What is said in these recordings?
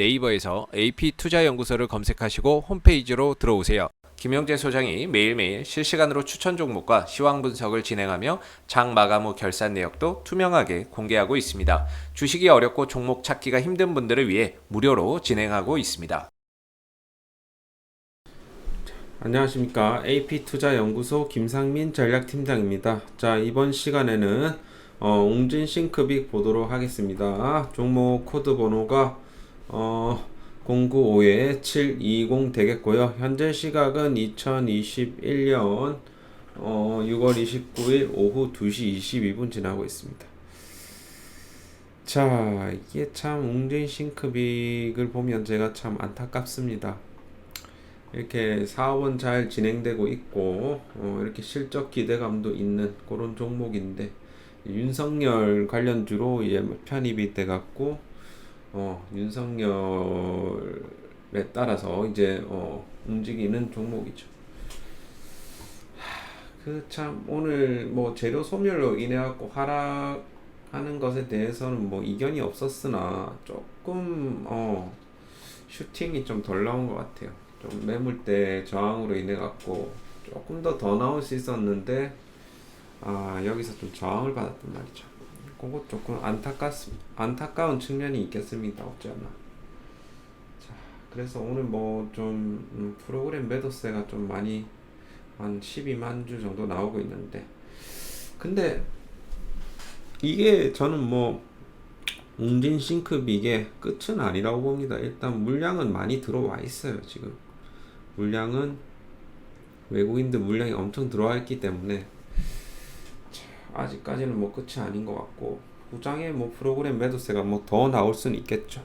네이버에서 AP투자연구소를 검색하시고 홈페이지로 들어오세요. 김영재 소장이 매일매일 실시간으로 추천 종목과 시황 분석을 진행하며 장 마감 후 결산 내역도 투명하게 공개하고 있습니다. 주식이 어렵고 종목 찾기가 힘든 분들을 위해 무료로 진행하고 있습니다. 안녕하십니까 AP투자연구소 김상민 전략팀장입니다. 자 이번 시간에는 어, 웅진 싱크빅 보도록 하겠습니다. 종목 코드 번호가 어, 095에 720 되겠고요. 현재 시각은 2021년 어, 6월 29일 오후 2시 22분 지나고 있습니다. 자 이게 참 웅진 싱크빅을 보면 제가 참 안타깝습니다. 이렇게 사업은 잘 진행되고 있고 어, 이렇게 실적 기대감도 있는 그런 종목인데 윤석열 관련주로 이제 편입이 돼 갖고 어, 윤석열에 따라서 이제 어, 움직이는 종목이죠. 그 참 오늘 뭐 재료 소멸로 인해 갖고 하락하는 것에 대해서는 뭐 이견이 없었으나 조금 어 슈팅이 좀 덜 나온 것 같아요. 좀 매물대 저항으로 인해 갖고 조금 더 더 나올 수 있었는데 아 여기서 좀 저항을 받았단 말이죠. 그거 조금 안타깝 안타까운 측면이 있겠습니다. 없지 않나. 자 그래서 오늘 뭐좀 음, 프로그램 매도세가 좀 많이 한 12만 주 정도 나오고 있는데 근데 이게 저는 뭐 웅진 싱크빅의 끝은 아니라고 봅니다. 일단 물량은 많이 들어와 있어요, 지금. 물량은 외국인들 물량이 엄청 들어와 있기 때문에 자, 아직까지는 뭐 끝이 아닌 것 같고 후장에 뭐 프로그램 매도세가 뭐 더 나올 수는 있겠죠.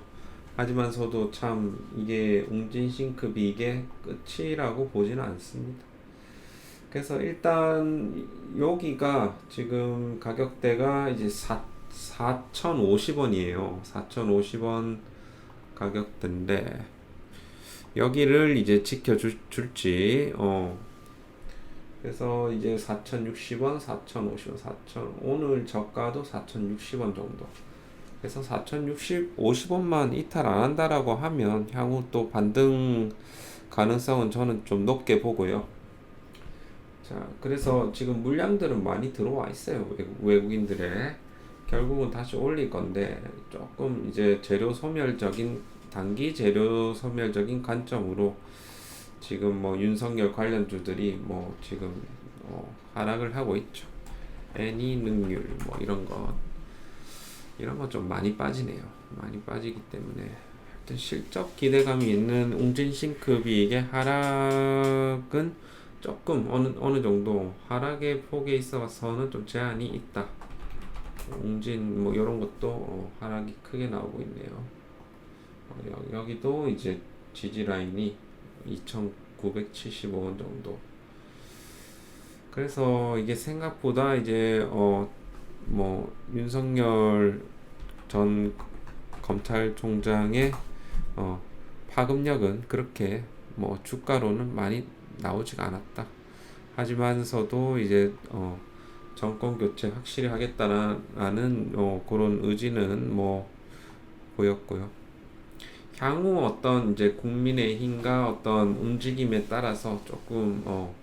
하지만서도 참 이게 웅진 싱크빅의 끝이라고 보지는 않습니다. 그래서 일단 여기가 지금 가격대가 이제 4 4,050원이에요. 4,050원 가격대인데 여기를 이제 지켜줄지 어 그래서 이제 4,060원, 4,050원, 4,000 오늘 저가도 4,060원 정도. 그래서 4,060, 50원만 이탈 안 한다라고 하면 향후 또 반등 가능성은 저는 좀 높게 보고요. 자, 그래서 지금 물량들은 많이 들어와 있어요. 외국, 외국인들의. 결국은 다시 올릴 건데 조금 이제 재료 소멸적인 단기 재료 소멸적인 관점으로 지금 뭐 윤석열 관련주들이 뭐 지금 어 하락을 하고 있죠. 애니 능률 뭐 이런 거 이런 거 좀 많이 빠지네요. 많이 빠지기 때문에 하여튼 실적 기대감이 있는 웅진 싱크비의 하락은 조금 어느 어느 정도 하락의 폭에 있어서는 좀 제한이 있다. 웅진 뭐 이런 것도 어, 하락이 크게 나오고 있네요. 어, 여, 여기도 이제 지지 라인이 2,975원 정도. 그래서 이게 생각보다 이제 어 뭐 윤석열 전 검찰총장의 어 파급력은 그렇게 뭐 주가로는 많이 나오지가 않았다. 하지만서도 이제 어 정권 교체 확실히 하겠다라는 어, 그런 의지는 뭐 보였고요. 향후 어떤 이제 국민의 힘과 어떤 움직임에 따라서 조금 어,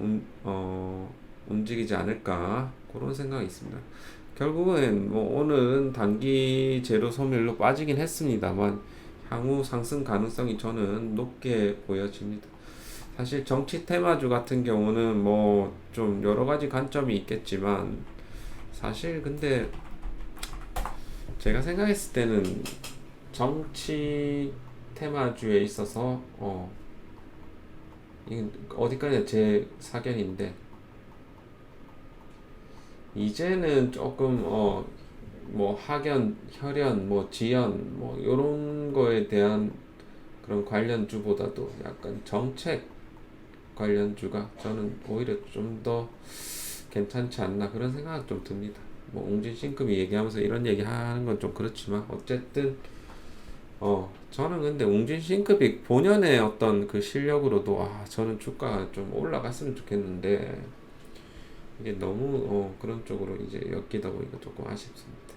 음, 어 움직이지 않을까 그런 생각이 있습니다. 결국은 뭐 오늘은 단기 재료 소멸로 빠지긴 했습니다만 향후 상승 가능성이 저는 높게 보여집니다. 사실 정치 테마주 같은 경우는 뭐 좀 여러 가지 관점이 있겠지만 사실 근데 제가 생각했을 때는 정치 테마주에 있어서 어 어디까지 제 사견인데 이제는 조금 어 뭐 학연, 혈연, 뭐 지연 뭐 요런 거에 대한 그런 관련주보다도 약간 정책 관련주가 저는 오히려 좀 더 괜찮지 않나 그런 생각 좀 듭니다. 뭐 웅진 싱크비 얘기하면서 이런 얘기 하는 건 좀 그렇지만 어쨌든 어 저는 근데 웅진 싱크빅 본연의 어떤 그 실력으로도 아 저는 주가가 좀 올라갔으면 좋겠는데 이게 너무 어 그런 쪽으로 이제 엮이다 보니까 조금 아쉽습니다.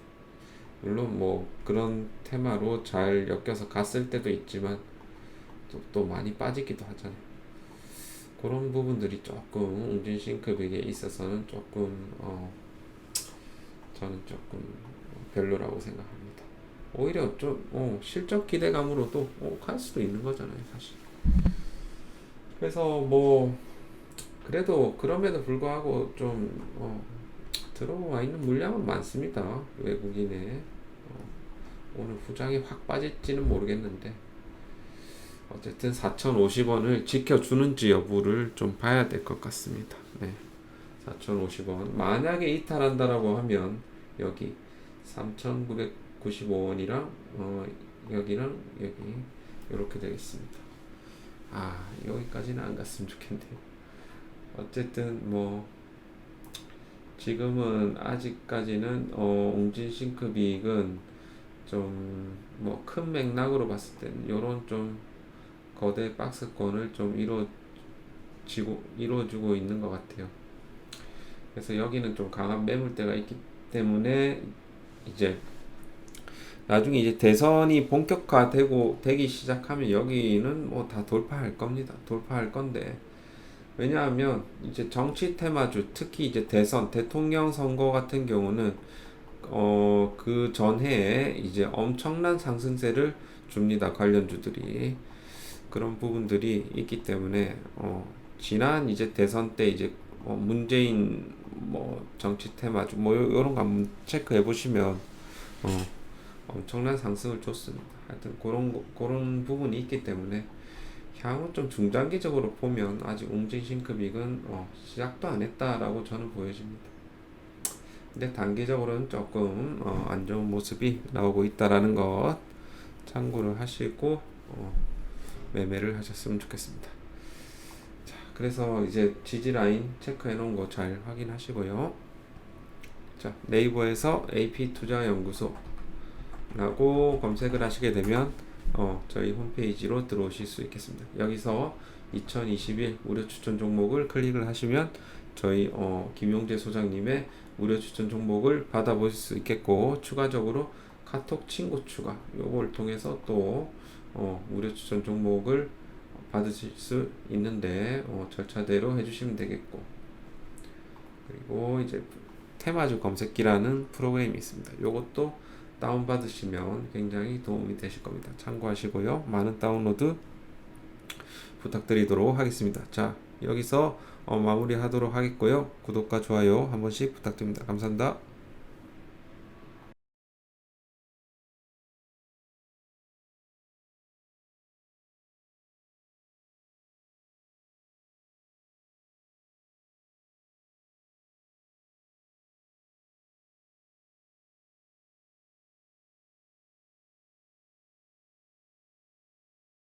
물론 뭐 그런 테마로 잘 엮여서 갔을 때도 있지만 또, 또 많이 빠지기도 하잖아요. 그런 부분들이 조금 웅진 싱크빅에 있어서는 조금 어 저는 조금 별로라고 생각합니다. 오히려 좀 어, 실적 기대감으로도 어, 갈 수도 있는 거잖아요, 사실. 그래서 뭐 그래도 그럼에도 불구하고 좀 어, 들어와 있는 물량은 많습니다. 외국인의 어, 오늘 후장이 확 빠질지는 모르겠는데 어쨌든 4,050원을 지켜주는지 여부를 좀 봐야 될 것 같습니다. 네. 4,050원. 만약에 이탈한다라고 하면 여기 3,995원이랑 어, 여기랑 여기 이렇게 되겠습니다. 아 여기까지는 안 갔으면 좋겠네요. 어쨌든 뭐 지금은 아직까지는 어, 옹진 싱크빅은 좀 뭐 큰 맥락으로 봤을 때는 요런 좀 거대 박스권을 좀 이루어지고 이루어주고 있는 것 같아요. 그래서 여기는 좀 강한 매물대가 있기 때문에 이제 나중에 이제 대선이 본격화되고 되기 시작하면 여기는 뭐 다 돌파할 겁니다. 돌파할 건데. 왜냐하면 이제 정치 테마주 특히 이제 대선 대통령 선거 같은 경우는 어 그 전해에 이제 엄청난 상승세를 줍니다. 관련주들이. 그런 부분들이 있기 때문에 어 지난 이제 대선 때 이제 어 문재인 뭐 정치 테마주 뭐 요- 요런 거 한번 체크해 보시면 어 엄청난 상승을 줬습니다. 하여튼 그런 거- 그런 부분이 있기 때문에 향후 좀 중장기적으로 보면 아직 웅진 싱크빅은 어, 시작도 안 했다라고 저는 보여집니다. 근데 단기적으로는 조금 어, 안 좋은 모습이 나오고 있다라는 것 참고를 하시고 어, 매매를 하셨으면 좋겠습니다. 자, 그래서 이제 지지 라인 체크해 놓은 거 잘 확인하시고요. 자, 네이버에서 AP 투자 연구소 라고 검색을 하시게 되면 어, 저희 홈페이지로 들어오실 수 있겠습니다. 여기서 2021 무료 추천 종목을 클릭을 하시면 저희 어, 김용재 소장님의 무료 추천 종목을 받아보실 수 있겠고 추가적으로 카톡 친구 추가 요걸 통해서 또 어, 무료 추천 종목을 받으실 수 있는데 어, 절차대로 해주시면 되겠고 그리고 이제 테마주 검색기라는 프로그램이 있습니다. 요것도 다운받으시면 굉장히 도움이 되실 겁니다. 참고하시고요. 많은 다운로드 부탁드리도록 하겠습니다. 자, 여기서 어, 마무리하도록 하겠고요. 구독과 좋아요 한 번씩 부탁드립니다. 감사합니다.